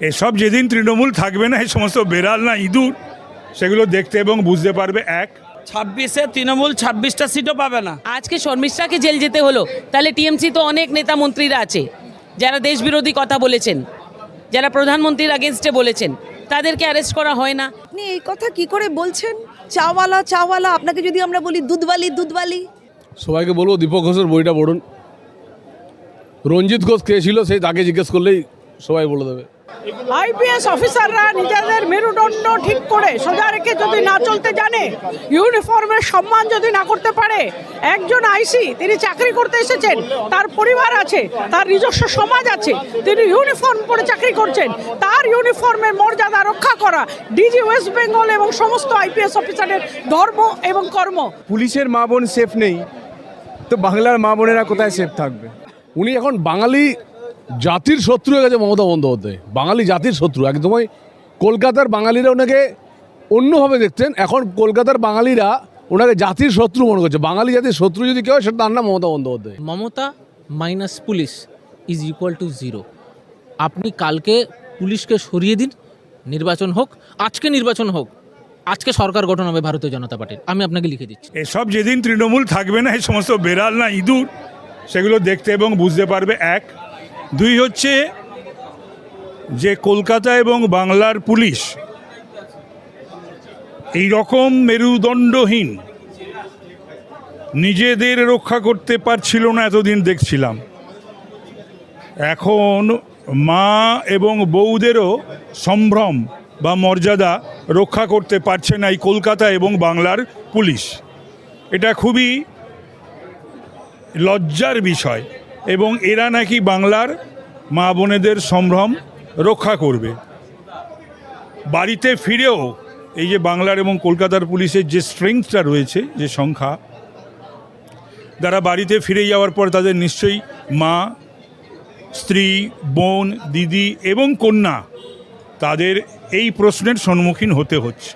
এসব যেদিন তৃণমূল থাকবে না এই সমস্ত বেড়াল না ইঁদুর সেগুলো দেখতে এবং বুঝতে পারবে এক। ছাব্বিশে তৃণমূল ছাব্বিশটা সিটও পাবে না। আজকে শর্মিষ্ঠাকে জেল যেতে হলো তাহলে টিএমসি তো অনেক নেতা মন্ত্রীরা আছে যারা দেশবিরোধী কথা বলেছেন যারা প্রধানমন্ত্রীর আগেনস্টে বলেছেন তাদেরকে অ্যারেস্ট করা হয় না। আপনি এই কথা কি করে বলছেন? চাওয়ালা চাওয়ালা আপনাকে যদি আমরা বলি দুধবালি দুধবালি সবাইকে বলব দীপক ঘোষের বইটা পড়ুন। রঞ্জিত ঘোষ কে ছিল সেই তাকে জিজ্ঞেস করলেই সবাই বলে দেবে। আইপিএস অফিসাররা নিজেদের মেরুদণ্ড ঠিক করে সোজা রেখে যদি না চলতে জানে ইউনিফর্মের সম্মান যদি না করতে পারে একজন আইসি তিনি চাকরি করতে এসেছেন তার পরিবার আছে তার নিজস্ব সমাজ আছে তিনি ইউনিফর্ম পরে চাকরি করছেন তার ইউনিফর্মের মর্যাদা রক্ষা করা ডিজি ওয়েস্ট বেঙ্গল এবং সমস্ত আইপিএস অফিসারের ধর্ম এবং কর্ম। পুলিশের মা বোন সেফ নেই তো বাংলার মা বোনেরা কোথায় সেফ থাকবে? উনি এখন বাঙালি জাতির শত্রু হয়ে গেছে মমতা বন্দ্যোপাধ্যায়। বাঙালি জাতির শত্রু একদমই। কলকাতার বাঙালিরা ওনাকে অন্যভাবে দেখতেন। এখন কলকাতার বাঙালিরা ওনাকে জাতির শত্রু মনে করছে। বাঙালি জাতির শত্রু যদি কেউ হয় সেটা তার নাম Mamata Bandyopadhyay. Mamata minus police is equal to zero. আপনি কালকে পুলিশকে সরিয়ে দিন নির্বাচন হোক আজকে নির্বাচন হোক আজকে সরকার গঠন হবে ভারতীয় জনতা পার্টির। আমি আপনাকে লিখে দিচ্ছি। এসব যেদিন তৃণমূল থাকবে না এই সমস্ত বেড়াল না ইঁদুর সেগুলো দেখতে এবং বুঝতে পারবে এক দুই হচ্ছে যে কলকাতা এবং বাংলার পুলিশ এই রকম মেরুদণ্ডহীন, নিজেদের রক্ষা করতে পারছিল না এতদিন দেখছিলাম। এখন মা এবং বউদেরও সম্ভ্রম বা মর্যাদা রক্ষা করতে পারছে না এই কলকাতা এবং বাংলার পুলিশ। এটা খুবই লজ্জার বিষয়। এবং এরা নাকি বাংলার মা বোনেদের সম্ভ্রম রক্ষা করবে। বাড়িতে ফিরেও এই যে বাংলার এবং কলকাতার পুলিশের যে স্ট্রেংথটা রয়েছে, যে সংখ্যা, যারা বাড়িতে ফিরে যাওয়ার পর তাদের নিশ্চয়ই মা, স্ত্রী, বোন, দিদি এবং কন্যা, তাদের এই প্রশ্নের সম্মুখীন হতে হচ্ছে।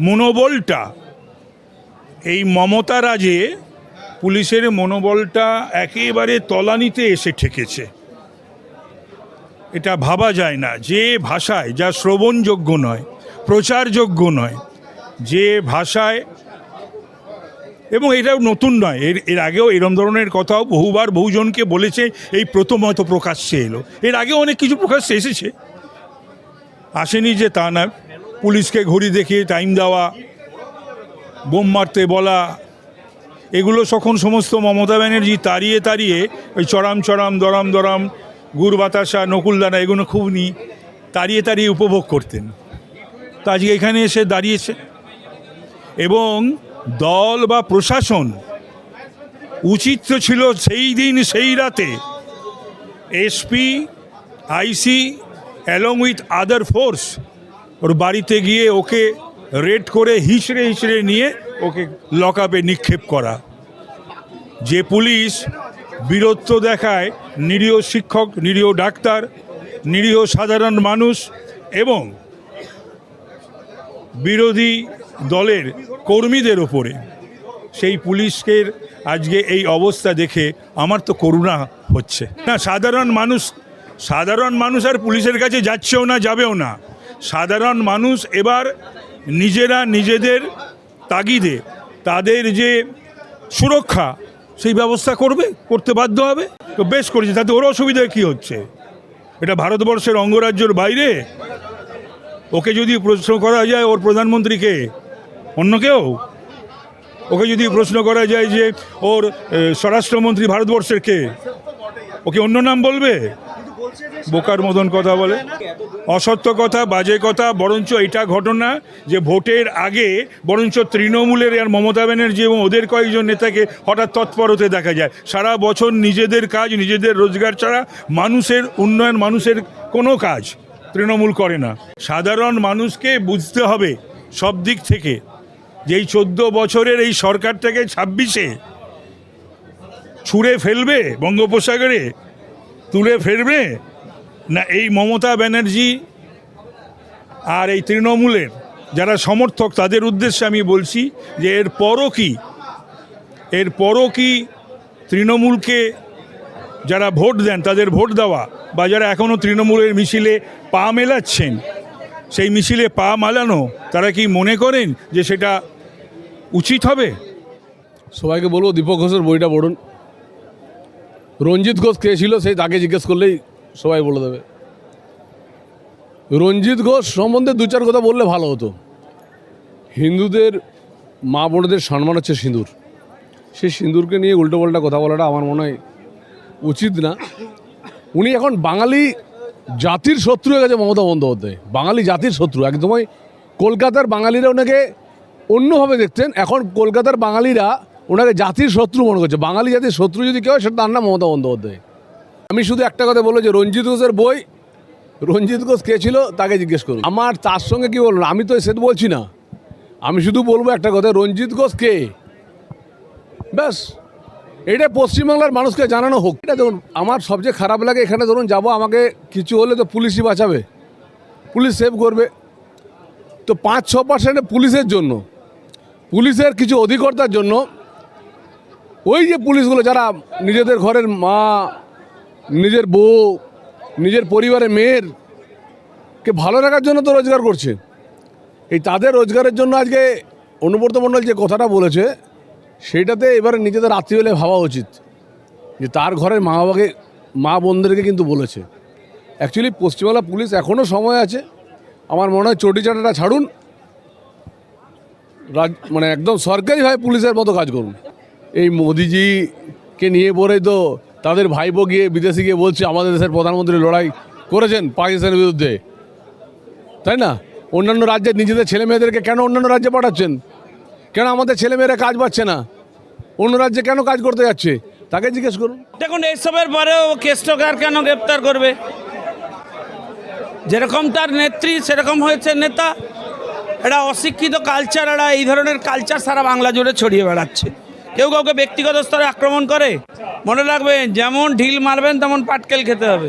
মনোবলটা এই মমতা রাজে পুলিশের মনোবলটা একেবারে তলানিতে এসে ঠেকেছে। এটা ভাবা যায় না। যে ভাষায়, যা শ্রবণযোগ্য নয়, প্রচারযোগ্য নয়, যে ভাষায় এবং এটাও নতুন নয়। এর এর আগেও এরম ধরনের কথাও বহুবার বহুজনকে বলেছে, এই প্রথম হয়তো প্রকাশ্যে এলো। এর আগেও অনেক কিছু প্রকাশ্যে এসেছে। আসেনি যে তা না পুলিশকে ঘড়ি দেখিয়ে টাইম দেওয়া, বোম মারতে বলা এগুলো তখন সমস্ত মমতা ব্যানার্জি তাড়িয়ে তাড়িয়ে ওই চড়াম চড়াম দরাম দরাম গুড় বাতাসা নকুলদানা এগুলো খুব নি তাড়িয়ে তাড়িয়ে উপভোগ করতেন। তা আজকে এখানে এসে দাঁড়িয়েছে। এবং দল বা প্রশাসন উচিত ছিল সেই দিন সেই রাতে SP, IC along with other force ওর বাড়িতে গিয়ে ওকে রেড করে হিঁচড়ে হিঁচড়ে নিয়ে ওকে লকআপে নিক্ষেপ করা। যে পুলিশ বীরত্ব দেখায়, নিরীহ শিক্ষক, নিরীহ ডাক্তার, নিরীহ সাধারণ মানুষ এবং বিরোধী দলের কর্মীদের ওপরে সেই পুলিশকে আজকে এই অবস্থা দেখে আমার তো করুণা হচ্ছে। না, সাধারণ মানুষ সাধারণ মানুষ আর পুলিশের কাছে যাচ্ছেও না, যাবেও না। সাধারণ মানুষ এবার নিজেরা নিজেদের তাগিদে তাদের যে সুরক্ষা, সেই ব্যবস্থা করবে, করতে বাধ্য হবে। তো বেশ করেছে, তাতে ওর অসুবিধা কী হচ্ছে? এটা ভারতবর্ষের অঙ্গরাজ্যের বাইরে। ওকে যদি প্রশ্ন করা যায় ওর প্রধানমন্ত্রীকে, অন্য কেউ? ওকে যদি প্রশ্ন করা যায় যে ওর স্বরাষ্ট্রমন্ত্রী ভারতবর্ষের কে? ওকে অন্য নাম বলবে? বোকার মতন কথা বলে। অসত্য কথা বাজে কথা বরঞ্চ এটা ঘটনা যে ভোটের আগে বরঞ্চ তৃণমূলের আর মমতা ব্যানার্জি এবং ওদের কয়েকজন নেতাকে হঠাৎ তৎপর হতে দেখা যায়। সারা বছর নিজেদের কাজ নিজেদের রোজগার ছাড়া মানুষের উন্নয়ন মানুষের কোনো কাজ তৃণমূল করে না। সাধারণ মানুষকে বুঝতে হবে সব দিক থেকে যে এই চোদ্দ বছরের এই সরকারটাকে ছাব্বিশে ছুঁড়ে ফেলবে বঙ্গোপসাগরে তুলে ফেলবে? না, এই মমতা ব্যানার্জি আর এই তৃণমূলের যারা সমর্থক, তাদের উদ্দেশ্যে আমি বলছি যে এর পরও কি, এর পরও কি তৃণমূলকে যারা ভোট দেন, তাদের ভোট দেওয়া বা যারা এখনও তৃণমূলের মিছিলে পা মেলাচ্ছেন, সেই মিছিলে পা মালানো, তারা কি মনে করেন যে সেটা উচিত হবে? সবাইকে বলব, দীপক ঘোষের বইটা পড়ুন। রঞ্জিত ঘোষ কে ছিল সেই তাকে জিজ্ঞেস করলেই সবাই বলে দেবে। রঞ্জিত ঘোষ সম্বন্ধে দু চার কথা বললে ভালো হতো। হিন্দুদের মা বোনদের সম্মান হচ্ছে সিঁদুর। সেই সিঁদুরকে নিয়ে উল্টোপাল্টা কথা বলাটা আমার মনে হয় উচিত না। উনি এখন বাঙালি জাতির শত্রু হয়ে গেছে মমতা বন্দ্যোপাধ্যায়। বাঙালি জাতির শত্রু। একদমই কলকাতার বাঙালিরা ওনাকে অন্যভাবে দেখতেন। এখন কলকাতার বাঙালিরা ওনাকে জাতির শত্রু মনে করছে। বাঙালি জাতির শত্রু যদি কেউ সেটা তার নাম মমতা বন্দ্যোপাধ্যায়। আমি শুধু একটা কথা বলব যে রঞ্জিত ঘোষের বই, রঞ্জিত ঘোষ কে ছিল তাকে জিজ্ঞেস করুন। আমার তার সঙ্গে কি বলব? আমি তো সেটা বলছি না। আমি শুধু বলব একটা কথা, রঞ্জিত ঘোষ কে? ব্যাস, এটা পশ্চিমবাংলার মানুষকে জানানো হোক। এটা ধরুন আমার সবচেয়ে খারাপ লাগে এখানে ধরুন, যাব আমাকে কিছু হলে তো পুলিশই বাঁচাবে। পুলিশ সেভ করবে। তো পাঁচ ছ পার্সেন্ট পুলিশের জন্য। পুলিশের কিছু অধিকর্তার জন্য ওই যে পুলিশগুলো যারা নিজেদের ঘরের মা, নিজের বউ, নিজের পরিবারের মেয়ের কে ভালো রাখার জন্য তো রোজগার করছে। এই তাদের রোজগারের জন্য আজকে অনুব্রত মণ্ডল যে কথাটা বলেছে, সেইটাতে এবারে নিজেদের আত্মীয় হলে ভাবা উচিত। যে তার ঘরের মা বাবাকে, মা বোনদেরকে কিন্তু বলেছে। অ্যাকচুয়ালি পশ্চিমবাংলা পুলিশ এখনও সময় আছে। আমার মনে হয় চটি চাটাটা ছাড়ুন। রাজ মানে একদম সরকারিভাবে পুলিশের মতো কাজ করুন। এই মোদিজিকে নিয়ে পরেই তো তাদের ভাইপো গিয়ে, বিদেশে গিয়ে বলছে, আমাদের দেশের প্রধানমন্ত্রী লড়াই করেছেন পাকিস্তানের বিরুদ্ধে। তাই না? অন্যান্য রাজ্যের নিজেদের ছেলে মেয়েদেরকে কেন অন্যান্য রাজ্যে পাঠাচ্ছেন? কেন আমাদের ছেলেমেয়েরা কাজ পাচ্ছে না? অন্য রাজ্যে কেন কাজ করতে যাচ্ছে? তাকে জিজ্ঞেস করুন। দেখুন এইসবের পরেও কেষ্টকার কেন গ্রেপ্তার করবে? যেরকম তার নেত্রী, সেরকম হয়েছে নেতা। এটা অশিক্ষিত কালচার এরা এই ধরনের কালচার সারা বাংলা জুড়ে ছড়িয়ে বেড়াচ্ছে। কেউ কাউকে ব্যক্তিগত স্তরে আক্রমণ করে? মনে রাখবেন, যেমন ঢিল মারবেন, তেমন পাটকেল খেতে হবে।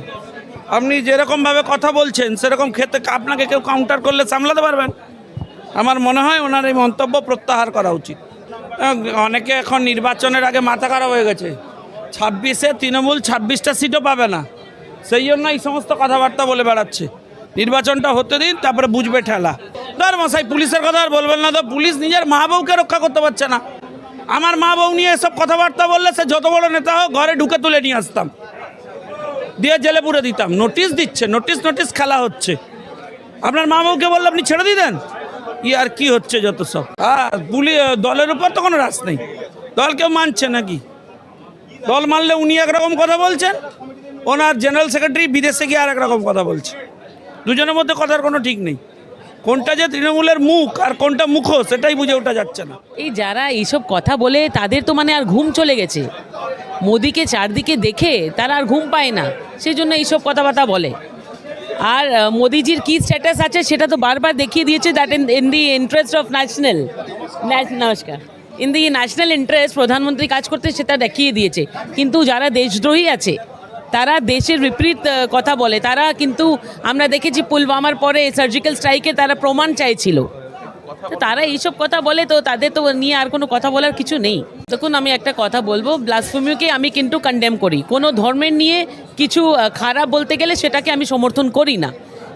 আপনি যেরকমভাবে কথা বলছেন, সেরকম খেতে আপনাকে কেউ কাউন্টার করলে সামলাতে পারবেন। আমার মনে হয় ওনার এই মন্তব্য প্রত্যাহার করা উচিত। অনেকে এখন নির্বাচনের আগে মাথা খারাপ হয়ে গেছে। ছাব্বিশে তৃণমূল ছাব্বিশটা সিটও পাবে না। সেই জন্য এই সমস্ত কথাবার্তা বলে বেড়াচ্ছে। নির্বাচনটা হতে দিন, তারপরে বুঝবে ঠেলা। ধর মশাই, পুলিশের কথা আর বলবেন না তো। পুলিশ নিজের মা বউকে রক্ষা করতে পারছে না। আমার মা বউ নিয়ে এসব কথাবার্তা বললে সে যত বড় নেতা হোক ঘরে ঢুকে তুলে নিয়ে আসতাম। দিয়ে জেলে পুরে দিতাম। নোটিশ দিচ্ছে, নোটিশ নোটিশ খেলা হচ্ছে। আপনার মা বউকে বললে, আপনি ছেড়ে দিতেন ই আর কি হচ্ছে যত সব? হ্যাঁ পুলি দলের উপর তো কোনো রাস নেই। দল কেউ মানছে নাকি? দল মানলে উনি একরকম কথা বলছেন, ওনার জেনারেল সেক্রেটারি বিদেশে গিয়ে আর একরকম কথা বলছে। দুজনের মধ্যে কথার কোনো ঠিক নেই। কোনটা যে তৃণমূলের মুখ আর কোনটা মুখো সেটাই বুঝে ওঠা যাচ্ছে না। এই যারা এইসব কথা বলে, তাদের তো মানে আর ঘুম চলে গেছে। মোদিকে চারদিকে দেখে তারা আর ঘুম পায় না সেই জন্য এইসব কথাবার্তা বলে। আর মোদিজির কি স্ট্যাটাস আছে সেটা তো বারবার দেখিয়ে দিয়েছে that in in the interest of national নমস্কার। ইন দি ন্যাশনাল ইন্টারেস্ট প্রধানমন্ত্রী কাজ করতে সেটা দেখিয়ে দিয়েছে। কিন্তু যারা দেশদ্রোহী আছে তারা দেশের বিপরীত কথা বলে। তারা কিন্তু আমরা দেখেছি পুলওয়ামার পরে সার্জিক্যাল স্ট্রাইকে তারা প্রমাণ চাইছিল। তো তারা এইসব কথা বলে, তো তাদের তো নিয়ে আর কোনো কথা বলার কিছু নেই। দেখুন, আমি একটা কথা বলব ব্লাসফেমিকে আমি কিন্তু কন্ডেম করি। কোনো ধর্মের নিয়ে কিছু খারাপ বলতে গেলে সেটাকে আমি সমর্থন করি না।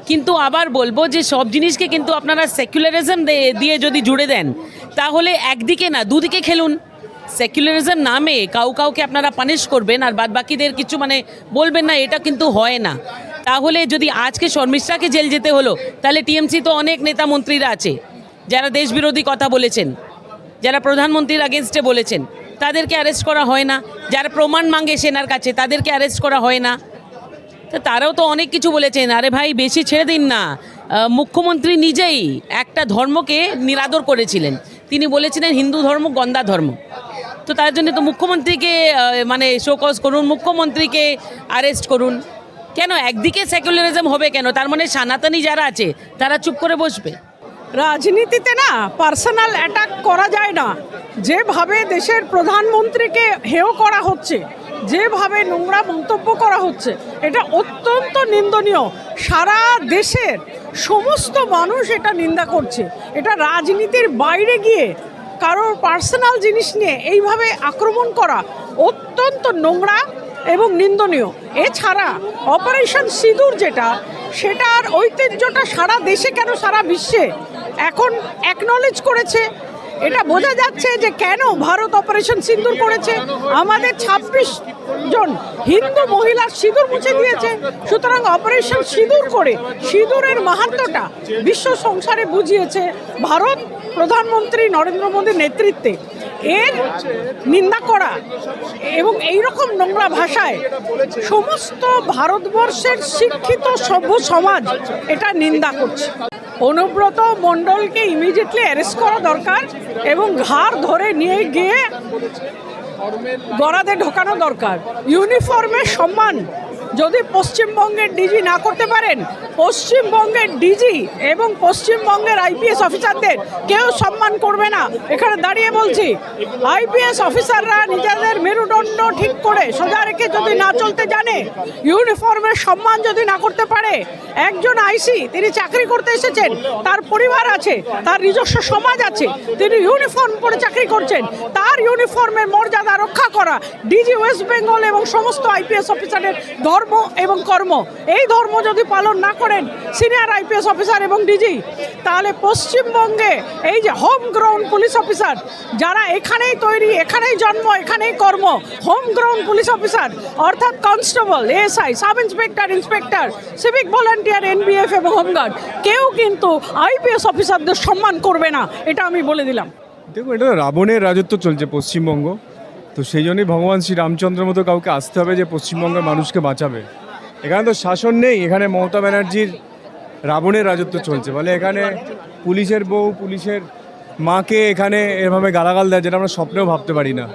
কিন্তু আবার বলব যে সব জিনিসকে কিন্তু আপনারা সেকুলারিজম দিয়ে যদি জুড়ে দেন, তাহলে একদিকে না, দুদিকে খেলুন। সেকুলারিজম নামে কাউ কাউকে আপনারা পানিশ করবেন আর বাদ বাকিদের কিছু মানে বলবেন না, এটা কিন্তু হয় না। তাহলে যদি আজকে শর্মিষ্ঠাকে জেল যেতে হলো, তাহলে টিএমসি তো অনেক নেতা মন্ত্রীরা আছে, যারা দেশবিরোধী কথা বলেছেন, যারা প্রধানমন্ত্রীর আগেনস্টে বলেছেন, তাদেরকে অ্যারেস্ট করা হয় না। যারা প্রমাণ মাঙ্গে সেনার কাছে, তাদেরকে অ্যারেস্ট করা হয় না। তো তারাও তো অনেক কিছু বলেছেন, আরে ভাই বেশি ছেড়ে দিন না। মুখ্যমন্ত্রী নিজেই একটা ধর্মকে নিরাদর করেছিলেন। তিনি বলেছিলেন হিন্দু ধর্ম, গন্দা ধর্ম। তো তার জন্য তো মুখ্যমন্ত্রীকে মানে শোকজ করুন, মুখ্যমন্ত্রীকে অ্যারেস্ট করুন। কেন? একদিকে সেকুলারিজম হবে কেন? তার মানে সনাতনী যারা আছে, তারা চুপ করে বসবে। রাজনীতিতে না পার্সোনাল অ্যাটাক করা যায় না। যেভাবে দেশের প্রধানমন্ত্রীকে হেয় করা হচ্ছে, যেভাবে নোংরা মন্তব্য করা হচ্ছে, এটা অত্যন্ত নিন্দনীয়। সারা দেশের সমস্ত মানুষ এটা নিন্দা করছে। এটা রাজনীতির বাইরে গিয়ে কারোর পার্সোনাল জিনিস নিয়ে এইভাবে আক্রমণ করা অত্যন্ত নোংরা এবং নিন্দনীয়। এছাড়া অপারেশন সিঁদুর যেটা, সেটার ঐতিহ্যটা সারা দেশে কেন সারা বিশ্বে এখন অ্যাকনলেজ করেছে? এটা বোঝা যাচ্ছে যে কেন ভারত অপারেশন সিঁদুর করেছে? আমাদের ছাব্বিশ জন হিন্দু মহিলা সিঁদুর মুছে দিয়েছে। সুতরাং অপারেশন সিঁদুর করে সিঁদুরের মাহাত্মটা বিশ্ব সংসারে বুঝিয়েছে ভারত প্রধানমন্ত্রী নরেন্দ্র মোদীর নেতৃত্বে। এর নিন্দা করা এবং এই রকম নোংরা ভাষায় সমস্ত ভারতবর্ষের শিক্ষিত সভ্য সমাজ এটা নিন্দা করছে। অনুব্রত মণ্ডলকে ইমিডিয়েটলি অ্যারেস্ট করা দরকার এবং ঘাড় ধরে নিয়ে গিয়ে গড়াতে ঢোকানো দরকার। ইউনিফর্মের সম্মান যদি পশ্চিমবঙ্গের ডিজি না করতে পারেন, পশ্চিমবঙ্গের ডিজি এবং পশ্চিমবঙ্গের আইপিএস অফিসারদের কেউ সম্মান করবে না। এখানে দাঁড়িয়ে বলছি, আইপিএস অফিসাররা নিজেদের মেরুদণ্ড ঠিক করে সোজা রেখে যদি না চলতে জানে, ইউনিফর্মের সম্মান যদি না করতে পারে, একজন আইসি তিনি চাকরি করতে এসেছেন, তার পরিবার আছে, তার নিজস্ব সমাজ আছে, তিনি ইউনিফর্ম পরে চাকরি করছেন, তার ইউনিফর্মের মর্যাদা রক্ষা করা, ডিজি ওয়েস্ট বেঙ্গল এবং সমস্ত আইপিএস অফিসারের ধর্ম এবং কর্ম। এই ধর্ম যদি পালন না করেন সিনিয়র আইপিএস অফিসার এবং ডিজি তাহলে পশ্চিমবঙ্গে এই যে হোম গ্রাউন্ড পুলিশ অফিসার যারা এখানেই তৈরি, এখানেই জন্ম, এখানেই কর্ম হোম গ্রাউন্ড পুলিশ অফিসার অর্থাৎ constable ASI sub inspector inspector civic volunteer NVF এবং হোমগার্ড কেউ কিন্তু আইপিএস অফিসারদের সম্মান করবে না, এটা আমি বলে দিলাম। দেখুন, এটা রাবণের রাজত্ব চলছে পশ্চিমবঙ্গ। তো সেই জন্যই ভগবান শ্রী রামচন্দ্রের মতো কাউকে আসতে হবে যে পশ্চিমবঙ্গের মানুষকে বাঁচাবে। এখানে তো শাসন নেই, এখানে মমতা ব্যানার্জির রাবণের রাজত্ব চলছে। বলে এখানে পুলিশের বউ, পুলিশের মাকে এখানে এভাবে গালাগাল দেয় যেটা আমরা স্বপ্নেও ভাবতে পারি না।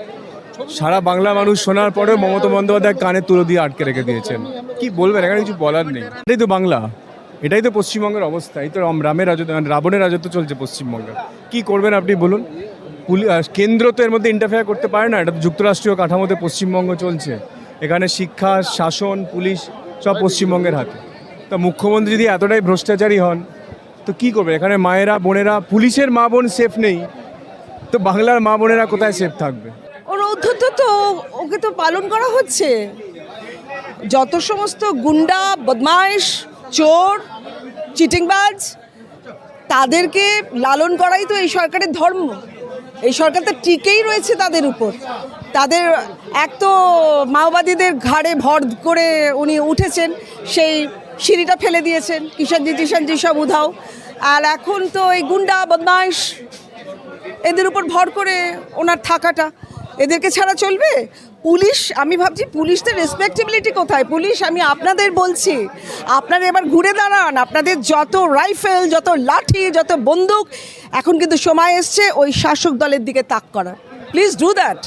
সারা বাংলা মানুষ শোনার পরেও মমতা বন্দ্যোপাধ্যায় কানে তুলো দিয়ে আটকে রেখে দিয়েছেন। কি বলবেন? এখানে কিছু বলার নেই। এটাই তো বাংলা। এটাই তো পশ্চিমবঙ্গের অবস্থা। এই তো রাম- রামের রাজত্ব রাবণের রাজত্ব চলছে পশ্চিমবঙ্গে। কি করবেন আপনি বলুন? কেন্দ্র তো এর মধ্যে ইন্টারফেয়ার করতে পারে না। এটা তো যুক্তরাষ্ট্রীয় কাঠামোতে পশ্চিমবঙ্গ চলছে। এখানে শিক্ষা, শাসন, পুলিশ সব পশ্চিমবঙ্গের হাতে। তা মুখ্যমন্ত্রী যদি এতটাই ভ্রষ্টাচারী হন, তো কি করবে? এখানে মায়েরা, বোনেরা, পুলিশের মা বোন সেফ নেই। তো বাংলার মা বোনেরা কোথায় সেফ থাকবে? ওর অধ্যত্ত তো ওকে তো পালন করা হচ্ছে। যত সমস্ত গুন্ডা বদমাইশ চোর, চিটিংবাজ, তাদেরকে লালন করাই তো এই সরকারের ধর্ম। এই সরকার তো টিকেই রয়েছে তাদের উপর। তাদের এক তো মাওবাদীদের ঘাড়ে ভর করে উনি উঠেছেন, সেই সিঁড়িটা ফেলে দিয়েছেন কিষাণজি টিষাণজি সব উধাও। আর এখন তো এই গুন্ডা, বদমাইশ, এদের উপর ভর করে ওনার থাকাটা। এদেরকে ছাড়া চলবে? পুলিশ, আমি ভাবছি পুলিশদের রেসপেক্টেবিলিটি কোথায়? পুলিশ, আমি আপনাদের বলছি, আপনারা এবার ঘুরে দাঁড়ান। আপনাদের যত রাইফেল যত লাঠি, যত বন্দুক, এখন কিন্তু সময় এসছে ওই শাসক দলের দিকে তাক করা প্লিজ ডু দ্যাট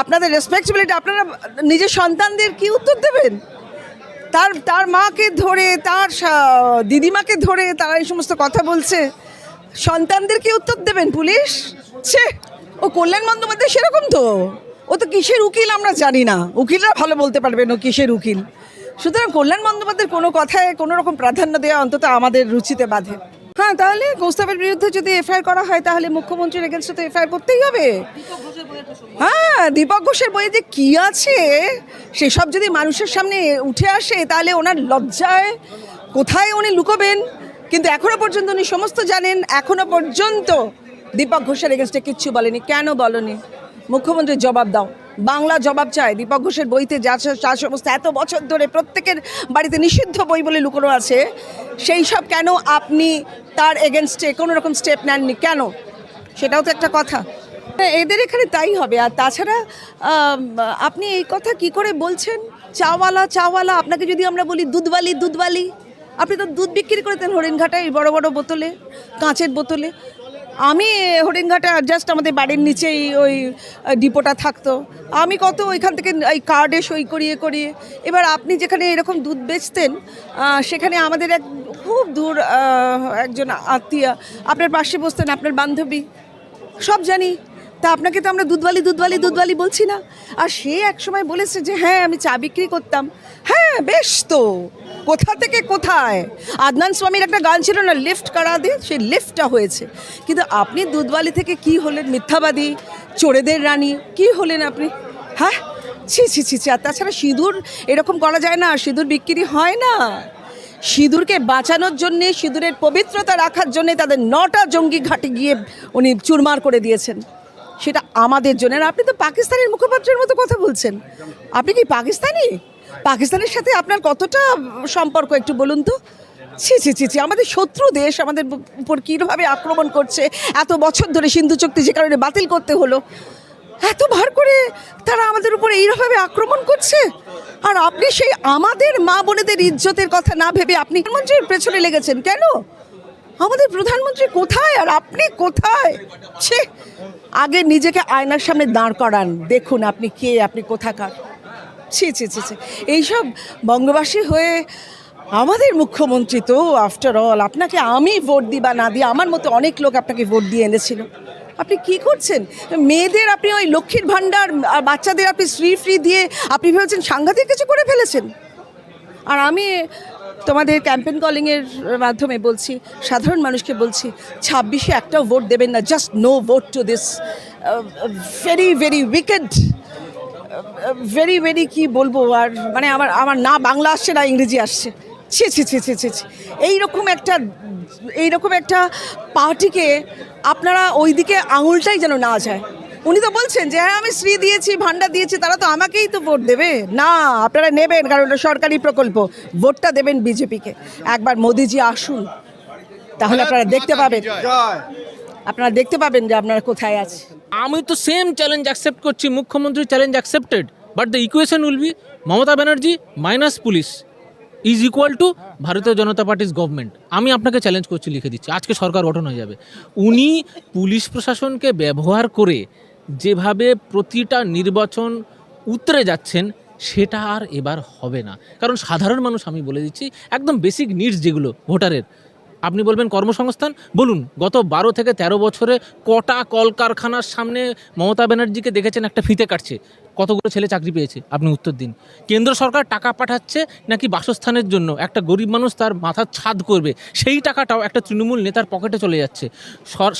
আপনাদের রেসপেক্টেবিলিটি আপনারা নিজের সন্তানদের কি উত্তর দেবেন? তার তার মাকে ধরে, তার দিদিমাকে ধরে তারা এই সমস্ত কথা বলছে। সন্তানদের কি উত্তর দেবেন পুলিশ? ছে, ও কল্যাণ বন্দ্যোপাধ্যায় সেরকম তো। ও তো কিসের উকিল আমরা জানি না। উকিলরা ভালো বলতে পারবেন ও কিসের উকিল। সুতরাং কল্যাণ বন্দ্যোপাধ্যায়ের কোনো কথায় কোনো রকম প্রাধান্য দেওয়া অন্তত আমাদের রুচিতে বাধে। হ্যাঁ তাহলে গোস্তাবের বিরুদ্ধে যদি এফআইআর করা হয়, তাহলে মুখ্যমন্ত্রীর এগেনস্টে তো এফআইআর করতেই হবে। হ্যাঁ দীপক ঘোষের বইয়ে যে কী আছে, সেসব যদি মানুষের সামনে উঠে আসে, তাহলে ওনার লজ্জায় কোথায় উনি লুকোবেন? কিন্তু এখনও পর্যন্ত উনি সমস্ত জানেন, এখনও পর্যন্ত দীপক ঘোষের এগেনস্টে কিচ্ছু বলেনি। কেন বলনি? মুখ্যমন্ত্রীর জবাব দাও। বাংলা জবাব চায়। দীপক ঘোষের বইতে যা যা সমস্ত এত বছর ধরে প্রত্যেকের বাড়িতে নিষিদ্ধ বই বলে লুকোনো আছে, সেই সব কেন আপনি তার এগেনস্টে কোনো রকম স্টেপ নেননি? কেন? সেটাও তো একটা কথা। এদের এখানে তাই হবে। আর তাছাড়া আপনি এই কথা কি করে বলছেন? চাওয়ালা চাওয়ালা, আপনাকে যদি আমরা বলি দুধবালি দুধবালি আপনি তো দুধ বিক্রি করতেন হরিণঘাটায় বড় বড় বোতলে, কাঁচের বোতলে। আমি হরিণঘাটা জাস্ট আমাদের বাড়ির নিচেই ওই ডিপোটা থাকতো। আমি কত ওইখান থেকে এই কার্ডে সই করিয়ে করিয়ে। এবার আপনি যেখানে এরকম দুধ বেচতেন সেখানে আমাদের এক, খুব দূর একজন আত্মীয়, আপনার পাশে বসতেন, আপনার বান্ধবী। সব জানি। তা আপনাকে তো আমরা দুধবালি দুধবালি দুধবালি বলছি না। আর সে এক সময় বলেছে যে হ্যাঁ আমি চা বিক্রি করতাম। হ্যাঁ বেশ তো। কোথা থেকে কোথায়? আদনান স্বামীর একটা গান ছিল না লিফট করা দিয়ে সেই লিফটটা হয়েছে। কিন্তু আপনি দুধবালি থেকে কি হলেন মিথ্যাবাদী চোরেদের রানী? কি হলেন আপনি? হ্যাঁ? ছি ছি ছি ছি। আর তাছাড়া সিঁদুর এরকম করা যায় না সিঁদুর বিক্রি হয় না। সিঁদুরকে বাঁচানোর জন্যে সিঁদুরের পবিত্রতা রাখার জন্যে তাদের নটা জঙ্গি ঘাটে গিয়ে উনি চুরমার করে দিয়েছেন। সেটা আমাদের জন্য। আর আপনি তো পাকিস্তানের মুখপাত্রের মতো কথা বলছেন। আপনি কি পাকিস্তানি? পাকিস্তানের সাথে আপনার কতটা সম্পর্ক একটু বলুন তো? ছি ছি ছি ছি, আমাদের শত্রু দেশ আমাদের উপর কীভাবে আক্রমণ করছে? এত বছর ধরে সিন্ধু চুক্তি যে কারণে বাতিল করতে হলো। এত ভার করে তারা আমাদের উপরে এইভাবে আক্রমণ করছে? আর আপনি সেই আমাদের মা বোনেদের ইজ্জতের কথা না ভেবে আপনি মন্ত্রীর পেছনে লেগেছেন কেন? আমাদের প্রধানমন্ত্রী কোথায়? আর আপনি কোথায়? ছে আগে নিজেকে আয়নার সামনে দাঁড় করান। দেখুন আপনি কে, আপনি কোথাকার। ছি ছি ছি ছি। এইসব বঙ্গবাসী হয়ে আমাদের মুখ্যমন্ত্রী তো আফটার অল আপনাকে আমি ভোট দিই বা না দিই আমার মতো অনেক লোক আপনাকে ভোট দিয়ে এনেছিল। আপনি কি করছেন? মেয়েদের আপনি ওই লক্ষ্মীর ভাণ্ডার, আর বাচ্চাদের আপনি ফ্রি ফ্রি দিয়ে, আপনি ভেবেছেন সাংঘাতিক কিছু করে ফেলেছেন? আর আমি তোমাদের ক্যাম্পেন কলিংয়ের মাধ্যমে বলছি, সাধারণ মানুষকে বলছি, ছাব্বিশে একটাও ভোট দেবেন না just no vote to this very very wicked very very কি বলব আর মানে আমার আমার না বাংলা আসছে, না ইংরেজি আসছে। ছি ছি ছি ছি ছি ছি। এইরকম একটা এইরকম একটা পার্টিকে আপনারা ওই দিকে আঙুলটাই যেন না যায়। উনি তো বলছেন যে হ্যাঁ আমি শ্রী দিয়েছি ভান্ডার দিয়েছি, তারা তো আমাকেই তো ভোট দেবে। না, আপনারা নেবেন, কারণ ওটা সরকারি প্রকল্প। ভোটটা দেবেন বিজেপিকে। একবার মোদিজি আসুন, তাহলে আপনারা দেখতে পাবেন। আপনারা দেখতে পাবেন যে আপনারা কোথায় আছে আমি তো সেম চ্যালেঞ্জ অ্যাকসেপ্ট করছি, মুখ্যমন্ত্রী challenge accepted but the equation will be Mamata Banerjee minus police is equal to Bharatiya Janata পার্টির গভর্নমেন্ট আমি আপনাকে চ্যালেঞ্জ করছি, লিখে দিচ্ছি। আজকে সরকার গঠন হয়ে যাবে। উনি পুলিশ প্রশাসনকে ব্যবহার করে যেভাবে প্রতিটা নির্বাচন উতরে যাচ্ছেন, সেটা আর এবার হবে না। কারণ সাধারণ মানুষ, আমি বলে দিচ্ছি, একদম বেসিক নিডস যেগুলো ভোটারের। আপনি বলবেন কর্মসংস্থান? বলুন, গত বারো থেকে ১৩ বছরে কটা কলকারখানার সামনে মমতা ব্যানার্জিকে দেখেছেন, একটা ফিতে কাটছে। কতগুলো ছেলে চাকরি পেয়েছে? আপনি উত্তর দিন। কেন্দ্র সরকার টাকা পাঠাচ্ছে নাকি বাসস্থানের জন্য? একটা গরিব মানুষ তার মাথার ছাদ করবে। সেই টাকাটাও একটা তৃণমূল নেতার পকেটে চলে যাচ্ছে।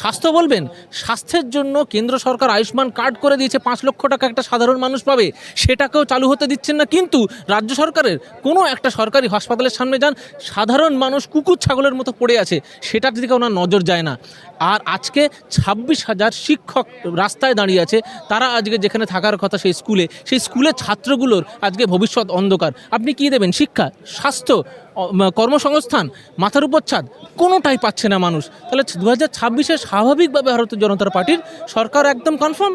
স্বাস্থ্য বলবেন? স্বাস্থ্যের জন্য কেন্দ্র সরকার আয়ুষ্মান কার্ড করে দিয়েছে, পাঁচ লক্ষ টাকা একটা সাধারণ মানুষ পাবে। সেটাকেও চালু হতে দিচ্ছেন না। কিন্তু রাজ্য সরকারের কোনো একটা সরকারি হাসপাতালের সামনে যান, সাধারণ মানুষ কুকুর, ছাগলের মতো পড়ে আছে। সেটার দিকে ওনার নজর যায় না। আর আজকে ছাব্বিশ হাজার শিক্ষক রাস্তায় দাঁড়িয়ে আছে। তারা আজকে যেখানে থাকার কথা সেই স্কুলে, সেই স্কুলের ছাত্রগুলোর আজকে ভবিষ্যৎ অন্ধকার। আপনি কি দেবেন? শিক্ষা, স্বাস্থ্য কর্মসংস্থান, মাথার উপর ছাদ, কোনোটাই পাচ্ছে না মানুষ। তাহলে দু হাজার ছাব্বিশে স্বাভাবিকভাবে ভারতীয় জনতা পার্টির সরকার একদম কনফার্ম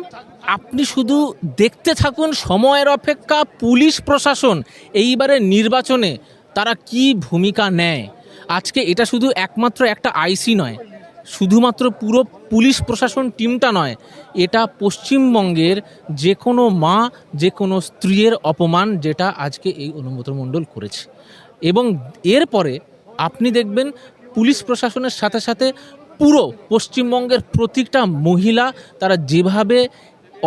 আপনি শুধু দেখতে থাকুন সময়ের অপেক্ষা, পুলিশ প্রশাসন এইবারে নির্বাচনে তারা কি ভূমিকা নেয়? আজকে এটা শুধু একমাত্র একটা আইসি নয়। শুধুমাত্র পুরো পুলিশ প্রশাসন টিমটা নয়, এটা পশ্চিমবঙ্গের যে কোনো মা যে কোনো স্ত্রীর অপমান যেটা আজকে এই অনুমোদন মণ্ডল করেছে। এবং এরপরে আপনি দেখবেন পুলিশ প্রশাসনের সাথে সাথে পুরো পশ্চিমবঙ্গের প্রত্যেকটা মহিলা তারা যেভাবে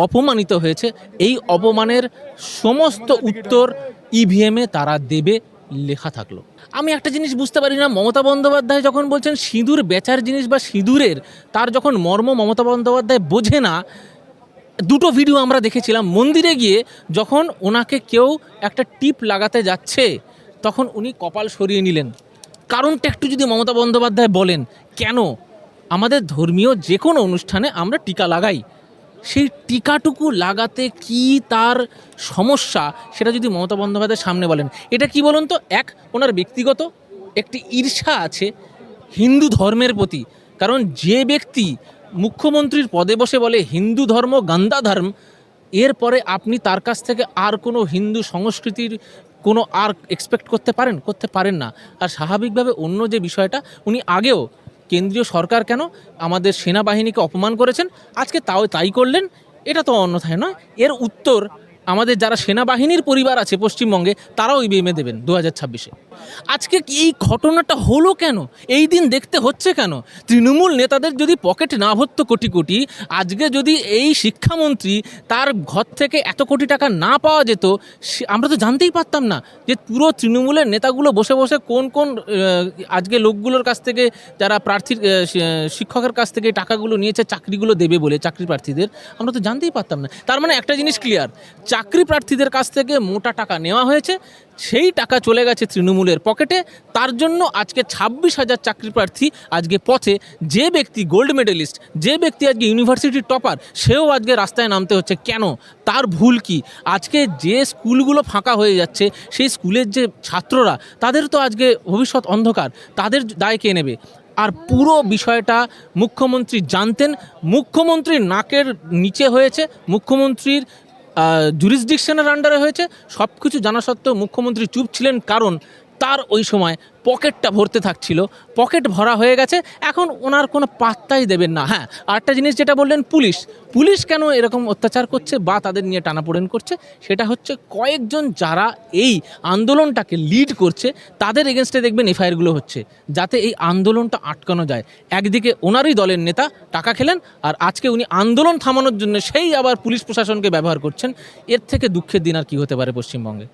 অপমানিত হয়েছে, এই অপমানের সমস্ত উত্তর ইভিএমে তারা দেবে। লেখা থাকল। আমি একটা জিনিস বুঝতে পারি না, মমতা বন্দ্যোপাধ্যায় যখন বলছেন সিঁদুর বেচার জিনিস বা সিঁদুরের, তার যখন মর্ম মমতা বন্দ্যোপাধ্যায় বোঝে না, দুটো ভিডিও আমরা দেখেছিলাম। মন্দিরে গিয়ে যখন ওনাকে কেউ একটা টিপ লাগাতে যাচ্ছে, তখন উনি কপাল সরিয়ে নিলেন। কারণটা একটু যদি মমতা বন্দ্যোপাধ্যায় বলেন, কেন? আমাদের ধর্মীয় যে কোনো অনুষ্ঠানে আমরা টিকা লাগাই। সেই টিকাটুকু লাগাতে কি তার সমস্যা সেটা যদি মমতা বন্দ্যোপাধ্যায় সামনে বলেন। এটা কি বলুন তো? এক, ওনার ব্যক্তিগত একটি ঈর্ষা আছে হিন্দু ধর্মের প্রতি। কারণ যে ব্যক্তি মুখ্যমন্ত্রীর পদে বসে বলে হিন্দু ধর্ম গান্দা ধর্ম, এরপরে আপনি তার কাছ থেকে আর কোনো হিন্দু সংস্কৃতির কোনো আর এক্সপেক্ট করতে পারেন? করতে পারেন না। আর স্বাভাবিকভাবে অন্য যে বিষয়টা, উনি আগেও কেন্দ্রীয় সরকার কেন আমাদের সেনাবাহিনীকে অপমান করেছেন? আজকে তাও তাই করলেন? এটা তো অন্যথায় নয়। এর উত্তর আমাদের যারা সেনাবাহিনীর পরিবার আছে পশ্চিমবঙ্গে, তারাও ইভিএমে দেবেন দু হাজার ছাব্বিশে। আজকে এই ঘটনাটা হলো কেন? এই দিন দেখতে হচ্ছে কেন? তৃণমূল নেতাদের যদি পকেট না ভরতো কোটি কোটি, আজকে যদি এই শিক্ষামন্ত্রী তার ঘর থেকে এত কোটি টাকা না পাওয়া যেত আমরা তো জানতেই পারতাম না যে পুরো তৃণমূলের নেতাগুলো বসে বসে কোন কোন আজকে লোকগুলোর কাছ থেকে, যারা প্রার্থীর শিক্ষকের কাছ থেকে টাকাগুলো নিয়েছে, চাকরিগুলো দেবে বলে, চাকরি প্রার্থীদের, আমরা তো জানতেই পারতাম না। তার মানে একটা জিনিস ক্লিয়ার চাকরি প্রার্থীদের কাছ থেকে মোটা টাকা নেওয়া হয়েছে, সেই টাকা চলে গেছে তৃণমূলের পকেটে। তার জন্য আজকে ছাব্বিশ হাজার চাকরি প্রার্থী আজকে পথে। যে ব্যক্তি গোল্ড মেডেলিস্ট যে ব্যক্তি আজকে ইউনিভার্সিটির টপার সেও আজকে রাস্তায় নামতে হচ্ছে। কেন? তার ভুল কি? আজকে যে স্কুলগুলো ফাঁকা হয়ে যাচ্ছে, সেই স্কুলের যে ছাত্ররা, তাদের তো আজকে ভবিষ্যৎ অন্ধকার। তাদের দায় কে নেবে? আর পুরো বিষয়টা মুখ্যমন্ত্রী জানতেন। মুখ্যমন্ত্রীর নাকের নিচে হয়েছে। মুখ্যমন্ত্রীর জুরিসডিকশনের আন্ডারে হয়েছে। সব কিছু জানা সত্ত্বেও মুখ্যমন্ত্রী চুপ ছিলেন। কারণ তার ওই সময় পকেটটা ভরতে থাকছিল। পকেট ভরা হয়ে গেছে, এখন ওনার কোনো পাত্তাই দেবেন না। হ্যাঁ আরেকটা জিনিস যেটা বললেন, পুলিশ। পুলিশ কেন এরকম অত্যাচার করছে বা তাদের নিয়ে টানাপোড়েন করছে? সেটা হচ্ছে কয়েকজন যারা এই আন্দোলনটাকে লিড করছে, তাদের এগেনস্টে দেখবেন এফআইআরগুলো হচ্ছে, যাতে এই আন্দোলনটা আটকানো যায়। একদিকে ওনারই দলের নেতা টাকা খেলেন, আর আজকে উনি আন্দোলন থামানোর জন্য সেই আবার পুলিশ প্রশাসনকে ব্যবহার করছেন। এর থেকে দুঃখের দিন আর কী হতে পারে পশ্চিমবঙ্গে?